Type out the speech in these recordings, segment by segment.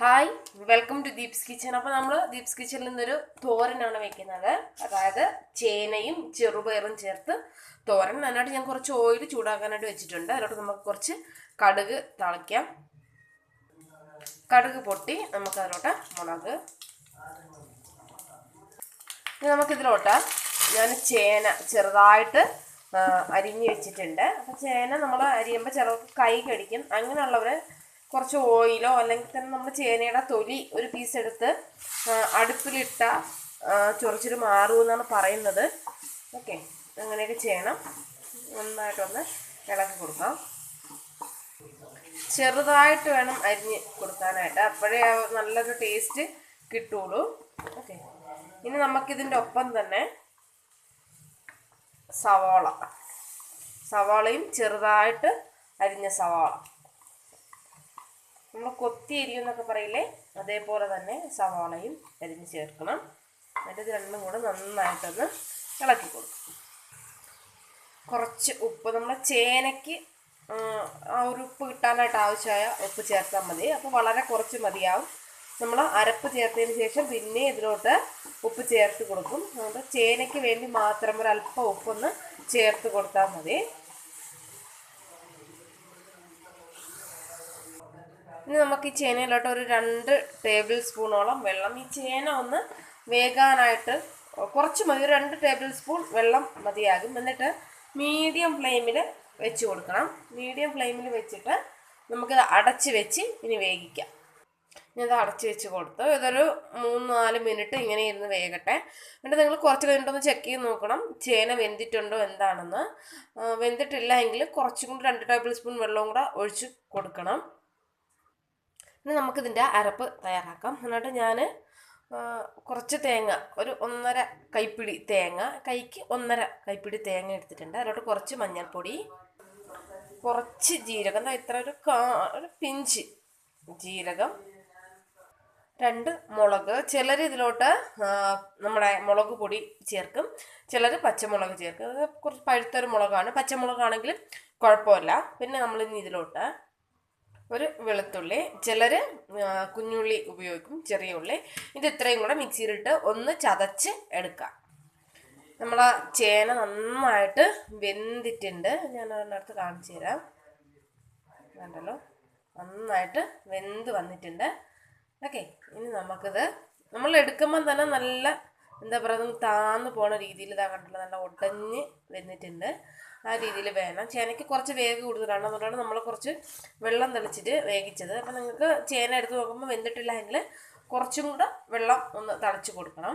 Hi welcome to Deeps kitchen അപ്പോൾ നമ്മൾ ദീപ്സ് കിച്ചണിൽ നിന്നൊരു തോരനാണ് വെക്കുന്നത്. അതായത് ചേനയും ചെറുപയറും ചേർത്ത് തോരൻ. അതിനായിട്ട് ഞാൻ കുറച്ച് ഓയിൽ ചൂടാക്കാനായിട്ട് വെച്ചിട്ടുണ്ട്. അതിലോട്ട് നമുക്ക് കുറച്ച് കടുക് തളിക്കാം. കടുക് പൊട്ടി നമുക്ക് അതിലോട്ട് മുളക്. ഇനി നമുക്കിതിലോട്ട് ഞാൻ ചേന ചെറുതായിട്ട് അരിഞ്ഞ് വെച്ചിട്ടുണ്ട്. അപ്പോൾ ചേന നമ്മൾ അരിയുമ്പോൾ ചിലർക്ക് കൈ കടിക്കും. അങ്ങനെയുള്ളവർ കുറച്ച് ഓയിലോ അല്ലെങ്കിൽ തന്നെ നമ്മൾ ചേനയുടെ തൊലി ഒരു പീസ് എടുത്ത് അടുപ്പിലിട്ട ആ, ചൊറിച്ചിട്ട് മാറുമെന്നാണ് പറയുന്നത്. ഓക്കെ അങ്ങനെയൊക്കെ ചെയ്യണം. നന്നായിട്ടൊന്ന് ഇളക്കി കൊടുക്കാം. ചെറുതായിട്ട് വേണം അരിഞ്ഞ് കൊടുക്കാനായിട്ട്. അപ്പോഴേ നല്ലൊരു ടേസ്റ്റ് കിട്ടുള്ളൂ. ഓക്കെ ഇനി നമുക്കിതിന്റെ ഒപ്പം തന്നെ സവാള. സവാളയും ചെറുതായിട്ട് അരിഞ്ഞ സവാള. നമ്മൾ കൊത്തി അരിയും എന്നൊക്കെ പറയില്ലേ? അതേപോലെ തന്നെ സവാളയും അരിഞ്ഞ് ചേർക്കണം. എന്നിട്ട് ഇത് രണ്ടും കൂടെ നന്നായിട്ടൊന്ന് ഇളക്കി കൊടുക്കും. കുറച്ച് ഉപ്പ് നമ്മൾ ചേനയ്ക്ക് ആ ഒരു ഉപ്പ് കിട്ടാനായിട്ട് ആവശ്യമായ ഉപ്പ് ചേർത്താൽ മതി. അപ്പോൾ വളരെ കുറച്ച് മതിയാവും. നമ്മൾ അരപ്പ് ചേർത്തതിന് ശേഷം പിന്നെ ഇതിലോട്ട് ഉപ്പ് ചേർത്ത് കൊടുക്കും. അതുകൊണ്ട് ചേനയ്ക്ക് വേണ്ടി മാത്രം ഒരു അല്പം ഉപ്പൊന്ന് ചേർത്ത് കൊടുത്താൽ മതി. ഇനി നമുക്ക് ഈ ചേനയിലോട്ട് ഒരു രണ്ട് ടേബിൾ സ്പൂണോളം വെള്ളം. ഈ ചേന ഒന്ന് വേകാനായിട്ട് കുറച്ച് മതി. ഒരു രണ്ട് ടേബിൾ സ്പൂൺ വെള്ളം മതിയാകും. എന്നിട്ട് മീഡിയം ഫ്ലെയിമിൽ വെച്ച് കൊടുക്കണം. മീഡിയം ഫ്ലെയിമിൽ വെച്ചിട്ട് നമുക്കിത് അടച്ച് വെച്ച് ഇനി വേവിക്കാം. ഞാനത് അടച്ച് വെച്ച് കൊടുത്തു ഇതൊരു മൂന്ന് നാല് മിനിറ്റ് ഇങ്ങനെ ഇരുന്ന് വേകട്ടെ. എന്നിട്ട് നിങ്ങൾ കുറച്ച് കഴിഞ്ഞിട്ടൊന്ന് ചെക്ക് ചെയ്ത് നോക്കണം. ചേന വെന്തിട്ടുണ്ടോ എന്താണെന്ന്. വെന്തിട്ടില്ല എങ്കിൽ കുറച്ചും കൂടി രണ്ട് ടേബിൾ സ്പൂൺ വെള്ളവും കൂടെ ഒഴിച്ച് കൊടുക്കണം. ഇനി നമുക്കിതിന്റെ അരപ്പ് തയ്യാറാക്കാം. എന്നിട്ട് ഞാൻ കുറച്ച് തേങ്ങ ഒരു ഒന്നര കൈപ്പിടി തേങ്ങ കൈക്ക് ഒന്നര കൈപ്പിടി തേങ്ങ എടുത്തിട്ടുണ്ട്. അതിലോട്ട് കുറച്ച് മഞ്ഞൾപ്പൊടി കുറച്ച് ജീരകം. എന്താ ഇത്ര ഒരു കാ ഒരു പിഞ്ച് ജീരകം രണ്ട് മുളക്. ചിലർ ഇതിലോട്ട് നമ്മുടെ മുളക് പൊടി ചേർക്കും. ചിലർ പച്ചമുളക് ചേർക്കും. കുറച്ച് പഴുത്തൊരു മുളകാണ്. പച്ചമുളകാണെങ്കിലും കുഴപ്പമില്ല. പിന്നെ നമ്മൾ ഇനി ഇതിലോട്ട് ഒരു വെളുത്തുള്ളി ചിലർ കുഞ്ഞുള്ളി ഉപയോഗിക്കും ചെറിയ ഉള്ളി. ഇത് ഇത്രയും കൂടെ മിക്സിയിലിട്ട് ഒന്ന് ചതച്ച് എടുക്കാം. നമ്മൾ ചേന നന്നായിട്ട് വെന്തിട്ടുണ്ട്. ഞാൻ അതിനടുത്ത് കാണിച്ചു തരാം. വേണ്ടല്ലോ നന്നായിട്ട് വെന്ത് വന്നിട്ടുണ്ട്. ഓക്കെ ഇനി നമുക്കിത് നമ്മൾ എടുക്കുമ്പം തന്നെ നല്ല എന്താ പറയുക താന്ന് പോണ രീതിയിൽ ഇതാ കണ്ടിട്ടുള്ള നല്ല ഒടഞ്ഞ് വന്നിട്ടുണ്ട്. ആ രീതിയിൽ വേണം. ചേനയ്ക്ക് കുറച്ച് വേഗം കൂടുതലാണ്. അതുകൊണ്ടാണ് നമ്മൾ കുറച്ച് വെള്ളം തളിച്ചിട്ട് വേവിച്ചത്. അപ്പം നിങ്ങൾക്ക് ചേന എടുത്ത് നോക്കുമ്പോൾ വെന്തിട്ടില്ല കുറച്ചും കൂടെ വെള്ളം ഒന്ന് തളിച്ച് കൊടുക്കണം.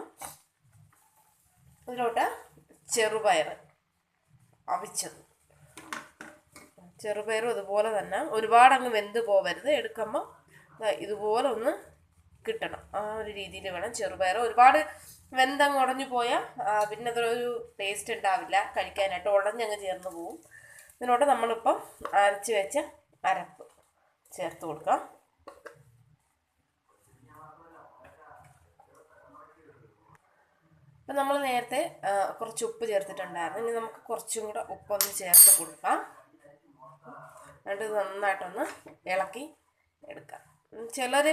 അതിലോട്ട് ചെറുപയർ അവിച്ചത്. ചെറുപയറും അതുപോലെ തന്നെ ഒരുപാട് അങ്ങ് വെന്ത് പോവരുത്. എടുക്കുമ്പോൾ ഇതുപോലെ ഒന്ന് കിട്ടണം. ആ ഒരു രീതിയിൽ വേണം ചെറുപയർ. ഒരുപാട് വെന്തങ്ങ് ഉടഞ്ഞു പോയാൽ പിന്നെ അതൊരു ടേസ്റ്റ് ഉണ്ടാവില്ല. കഴിക്കാനായിട്ട് ഉടഞ്ഞങ്ങ് ചേർന്ന് പോവും. ഇതിനോട്ട് നമ്മളിപ്പം അരച്ച് വെച്ച അരപ്പ് ചേർത്ത് കൊടുക്കാം. അപ്പം നമ്മൾ നേരത്തെ കുറച്ച് ഉപ്പ് ചേർത്തിട്ടുണ്ടായിരുന്നു. ഇനി നമുക്ക് കുറച്ചും കൂടെ ഉപ്പൊന്ന് ചേർത്ത് കൊടുക്കാം. എന്നിട്ട് നന്നായിട്ടൊന്ന് ഇളക്കി എടുക്കാം. ചിലർ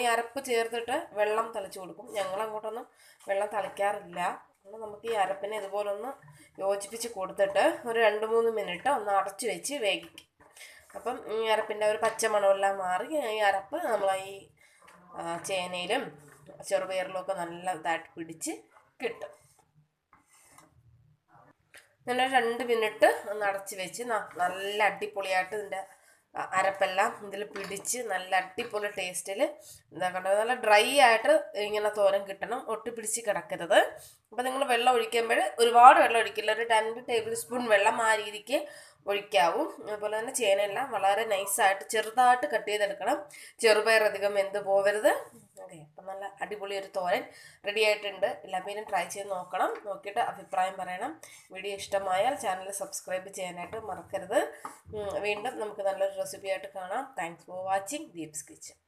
ഈ അരപ്പ് ചേർത്തിട്ട് വെള്ളം തളിച്ചു കൊടുക്കും. ഞങ്ങൾ അങ്ങോട്ടൊന്നും വെള്ളം തളിക്കാറില്ല. അപ്പോൾ നമുക്ക് ഈ അരപ്പിനെ ഇതുപോലെ ഒന്ന് യോജിപ്പിച്ച് കൊടുത്തിട്ട് ഒരു രണ്ട് മൂന്ന് മിനിറ്റ് ഒന്ന് അടച്ചു വെച്ച് വേവിക്കും. അപ്പം ഈ അരപ്പിന്റെ ഒരു പച്ചമണമെല്ലാം മാറി ഈ അരപ്പ് നമ്മൾ ഈ ചേനയിലും ചെറുപയറിലും ഒക്കെ നല്ല ഇതായിട്ട് പിടിച്ച് കിട്ടും. നല്ല രണ്ട് മിനിറ്റ് ഒന്ന് അടച്ച് വെച്ച് നല്ല അടിപൊളിയായിട്ട് ഇതിന്റെ അരപ്പെല്ലാം ഇതിൽ പിടിച്ച് നല്ല അടിപൊളി ടേസ്റ്റിൽ എന്താ കണ്ടത്? നല്ല ഡ്രൈ ആയിട്ട് ഇങ്ങനെ തോരൻ കിട്ടണം. ഒട്ടി പിടിച്ച് കിടക്കരുത്. അപ്പോൾ നിങ്ങൾ വെള്ളം ഒഴിക്കുമ്പോൾ ഒരുപാട് വെള്ളം ഒഴിക്കില്ല. ഒരു രണ്ട് ടേബിൾ സ്പൂൺ വെള്ളം ആ രീതിക്ക് ഒഴിക്കാവും. അതുപോലെ തന്നെ ചേനയെല്ലാം വളരെ നൈസായിട്ട് ചെറുതായിട്ട് കട്ട് ചെയ്തെടുക്കണം. ചെറുപയർ അധികം വെന്ത് പോവരുത്? ഓക്കെ അപ്പം നല്ല അടിപൊളി ഒരു തോരൻ റെഡി ആയിട്ടുണ്ട്. എല്ലാവരും ട്രൈ ചെയ്ത് നോക്കണം. നോക്കിയിട്ട് അഭിപ്രായം പറയണം. വീഡിയോ ഇഷ്ടമായാൽ ചാനൽ സബ്സ്ക്രൈബ് ചെയ്യാനായിട്ട് മറക്കരുത്. വീണ്ടും നമുക്ക് നല്ലൊരു റെസിപ്പി ആയിട്ട് കാണാം. Thanks for watching Deeps kitchen